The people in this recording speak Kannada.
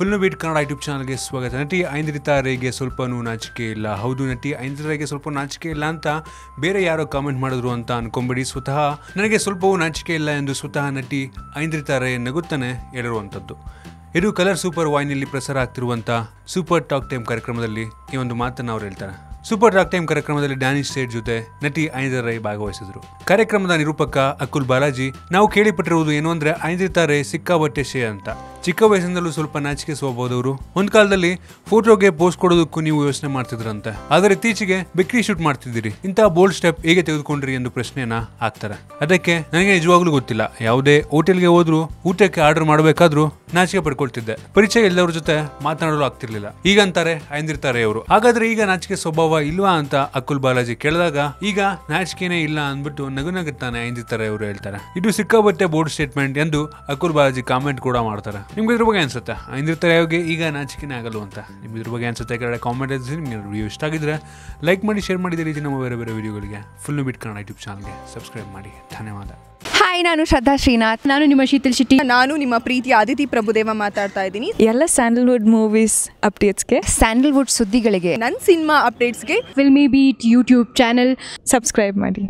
ಫುಲ್ ಬೀಟ್ ಕನ್ನಡ ಯೂಟ್ಯೂಬ್ ಚಾನಲ್ಗೆ ಸ್ವಾಗತ. ನಟಿ ಐಂದ್ರಿತಾ ರೇಗೆ ಸ್ವಲ್ಪನೂ ನಾಚಿಕೆ ಇಲ್ಲ. ಹೌದು, ನಟಿ ಐಂದ್ರಿತಾರೆಗೆ ಸ್ವಲ್ಪ ನಾಚಿಕೆ ಇಲ್ಲ ಅಂತ ಬೇರೆ ಯಾರೋ ಕಾಮೆಂಟ್ ಮಾಡಿದ್ರು ಅಂತ ಅನ್ಕೊಂಬಿಡಿ. ಸ್ವತಃ ನನಗೆ ಸ್ವಲ್ಪವೂ ನಾಚಿಕೆ ಇಲ್ಲ ಎಂದು ಸ್ವತಃ ನಟಿ ಐಂದ್ರಿತಾ ರೇ ನಗುತ್ತಾನೆ ಹೇಳಿರುವಂಥದ್ದು ಇದು ಕಲರ್ ಸೂಪರ್ ವಾಹಿನಿಯಲ್ಲಿ ಪ್ರಸಾರ ಆಗ್ತಿರುವಂಥ ಸೂಪರ್ ಟಾಕ್ ಟೈಮ್ ಕಾರ್ಯಕ್ರಮದಲ್ಲಿ ಈ ಒಂದು ಮಾತನ್ನು ಅವ್ರು ಹೇಳ್ತಾರೆ. ಸೂಪರ್ ಟಾಕ್ ಟೈಮ್ ಕಾರ್ಯಕ್ರಮದಲ್ಲಿ ಡ್ಯಾನಿಶ್ ಸೇಟ್ ಜೊತೆ ನಟಿ ಐಂದ್ರ ರೈ ಭಾಗವಹಿಸಿದ್ರು. ಕಾರ್ಯಕ್ರಮದ ನಿರೂಪಕ ಅಕುಲ್ ಬಾಲಾಜಿ, ನಾವು ಕೇಳಿಪಟ್ಟಿರುವುದು ಏನು ಅಂದ್ರೆ ಐಂದ್ರಿತಾ ರೈ ಸಿಕ್ಕಾಬಟ್ಟೆ ಶೇ ಅಂತ. ಚಿಕ್ಕ ವಯಸ್ಸಿನಲ್ಲೂ ಸ್ವಲ್ಪ ನಾಚಿಕೆ ಸ್ವಭಾವದವರು ಒಂದ್ ಕಾಲದಲ್ಲಿ ಫೋಟೋಗೆ ಪೋಸ್ಟ್ ಕೊಡೋದಕ್ಕೂ ನೀವು ಯೋಚನೆ ಮಾಡ್ತಿದ್ರಂತೆ. ಆದರೆ ಇತ್ತೀಚೆಗೆ ಬಿಕ್ರಿ ಶೂಟ್ ಮಾಡ್ತಿದ್ದೀರಿ. ಇಂತಹ ಬೋಲ್ಡ್ ಸ್ಟೆಪ್ ಹೇಗೆ ತೆಗೆದುಕೊಂಡ್ರಿ ಎಂದು ಪ್ರಶ್ನೆಯನ್ನ ಹಾಕ್ತಾರೆ. ಅದಕ್ಕೆ ನನಗೆ ನಿಜವಾಗ್ಲೂ ಗೊತ್ತಿಲ್ಲ. ಯಾವುದೇ ಹೋಟೆಲ್ಗೆ ಹೋದ್ರು ಊಟಕ್ಕೆ ಆರ್ಡರ್ ಮಾಡಬೇಕಾದ್ರೂ ನಾಚಿಕೆ ಪಡ್ಕೊಳ್ತಿದ್ದೆ. ಪರಿಚಯ ಎಲ್ಲರ ಜೊತೆ ಮಾತನಾಡಲು ಆಗ್ತಿರ್ಲಿಲ್ಲ. ಈಗ ಅಂತಾರೆ ಐಂದಿರ್ತಾರೆ ಅವರು ಹಾಗಾದ್ರೆ ಈಗ ನಾಚಿಕೆ ಸ್ವಭಾವ ಇಲ್ವಾ ಅಂತ ಅಕುಲ್ ಬಾಲಾಜಿ ಕೇಳಿದಾಗ, ಈಗ ನಾಚಿಕೆನೇ ಇಲ್ಲ ಅಂದ್ಬಿಟ್ಟು ನಗು ನಗುತ್ತಾನೆ ಅವರು ಹೇಳ್ತಾರೆ. ಇದು ಸಿಕ್ಕಾಬಟ್ಟೆ ಬೋರ್ಡ್ ಸ್ಟೇಟ್ಮೆಂಟ್ ಎಂದು ಅಕುಲ್ ಬಾಲಾಜಿ ಕಾಮೆಂಟ್ ಕೂಡ ಮಾಡ್ತಾರೆ. ನಿಮ್ಗೆ ಇದ್ರ ಬಗ್ಗೆ ಅನ್ಸುತ್ತೆ? ಇಂದಿರ್ತಾರೆ ಯಾವಾಗ ಈಗ ನಾಚಿಕೆನೇ ಆಗಲು ಅಂತ. ನಿಮ್ಗೆ ಇದ್ರ ಬಗ್ಗೆ ಅನ್ಸುತ್ತೆ? ಕೆಳಗಡೆ ಕಾಮೆಂಟ್ ನಿಮ್ಗೆ ವಿಡಿಯೋ ಇಷ್ಟ ಆಗಿದ್ರೆ ಲೈಕ್ ಮಾಡಿ ಶೇರ್ ಮಾಡಿದ ಇದೇ ರೀತಿ ನಮ್ಮ ಬೇರೆ ಬೇರೆ ವಿಡಿಯೋಗಳಿಗೆ ಫುಲ್ ಬಿಟ್ ಕನ್ನಡ ಯೂಟ್ಯೂಬ್ ಚಾನಲ್ಗೆ ಸಬ್ಸ್ಕ್ರೈಬ್ ಮಾಡಿ. ಧನ್ಯವಾದ. ಹಾಯ್ ನಾನು ಶ್ರದ್ಧಾ ಶ್ರೀನಾಥ್. ನಾನು ನಿಮ್ಮ ಶೀತಲ್ ಶೆಟ್ಟಿ. ನಾನು ನಿಮ್ಮ ಪ್ರೀತಿ ಆದಿತಿ ಪ್ರಭುದೇವ ಮಾತಾಡ್ತಾ ಇದ್ದೀನಿ. ಎಲ್ಲ ಸ್ಯಾಂಡಲ್ವುಡ್ ಮೂವೀಸ್ ಅಪ್ಡೇಟ್ಸ್ಗೆ ಸ್ಯಾಂಡಲ್ವುಡ್ ಸುದ್ದಿಗಳಿಗೆ. ನನ್ನ ಸಿನಿಮಾ ಅಪ್ಡೇಟ್ಸ್ಗೆ filmy beet YouTube channel subscribe ಮಾಡಿ.